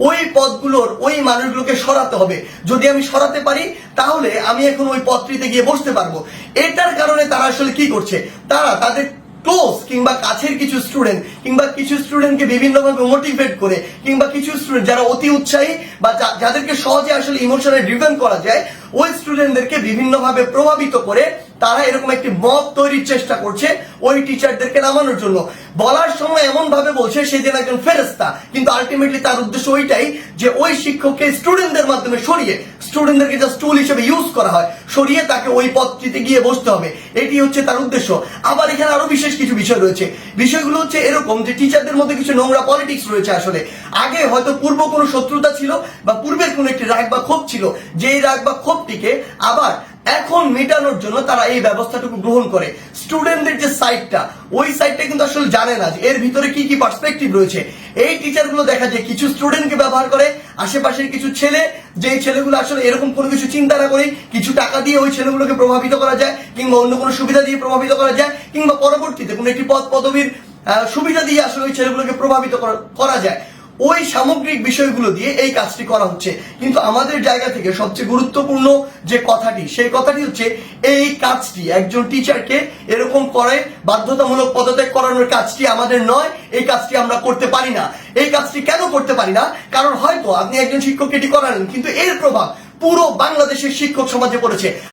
ওই পদগুলোর ওই মানুষগুলোকে সরাতে হবে। যদি আমি সরাতে পারি, তাহলে আমি এখন ওই পদটিতে গিয়ে বসতে পারব। এটার কারণে তারা আসলে কি করছে? তারা তাদের ক্লোজ কিংবা কাছের কিছু স্টুডেন্ট কিংবা কিছু স্টুডেন্টকে বিভিন্নভাবে মোটিভেট করে কিংবা কিছু স্টুডেন্ট যারা অতি উৎসাহী বা যাদেরকে সহজে আসলে ইমোশনাল ড্রিভেন করা যায় ওই স্টুডেন্টদেরকে বিভিন্নভাবে প্রভাবিত করে তারা এরকম একটি মত তৈরির চেষ্টা করছে ওই টিচারদেরকে নামানোর জন্য। বলার সময় এমন ভাবে বলছে সে যেন একজন ফেরেস্তা কিন্তু আলটিমেটলি তার উদ্দেশ্য ওইটাই যে ওই শিক্ষককে স্টুডেন্টদের মাধ্যমে সরিয়ে স্টুডেন্টদেরকে জাস্ট টুল হিসেবে ইউজ করা হয়, সরিয়ে তাকে ওই পদটিতে গিয়ে বসতে হবে। এটি হচ্ছে তার উদ্দেশ্য। আবার এখানে আরও বিশেষ কিছু বিষয় রয়েছে। বিষয়গুলো হচ্ছে এরকম যে টিচারদের মধ্যে কিছু নোংরা পলিটিক্স রয়েছে আসলে। আগে হয়তো পূর্ব কোনো শত্রুতা ছিল বা পূর্বের কোনো একটি রাগ বা ক্ষোভ ছিল, যেই রাগ বা ক্ষোভটিকে আবার এখন মেটানোর জন্য তারা এই ব্যবস্থাটুকু গ্রহণ করে। স্টুডেন্টদের যে সাইডটা ওই সাইডটা কিন্তু আসলে জানে না যে এর ভিতরে কি কি পার্সপেক্টিভ রয়েছে। এই টিচারগুলো দেখা যায়, কিছু স্টুডেন্টকে ব্যবহার করে, আশেপাশের কিছু ছেলে, যে ছেলেগুলো আসলে এরকম কোনো কিছু চিন্তা না করে, কিছু টাকা দিয়ে ওই ছেলেগুলোকে প্রভাবিত করা যায়, কিংবা অন্য কোনো সুবিধা দিয়ে প্রভাবিত করা যায়, কিংবা পরবর্তীতে কোনো একটি পদ পদবীর সুবিধা দিয়ে আসলে ওই ছেলেগুলোকে প্রভাবিত করা যায়। ওই সামগ্রিক বিষয়গুলো দিয়ে এই কাজটি করা হচ্ছে। কিন্তু আমাদের জায়গা থেকে সবচেয়ে গুরুত্বপূর্ণ যে কথাটি, সেই কথাটি হচ্ছে এই কাজটি, একজন টিচারকে এরকম করে বাধ্যতামূলক পদত্যাগ করানোর কাজটি আমাদের নয়, এই কাজটি আমরা করতে পারি না। এই কাজটি কেন করতে পারি না? কারণ হয়তো আপনি একজন শিক্ষককে এটি করালেন, কিন্তু এর প্রভাব পুরো বাংলাদেশের শিক্ষক সমাজে পড়েছে।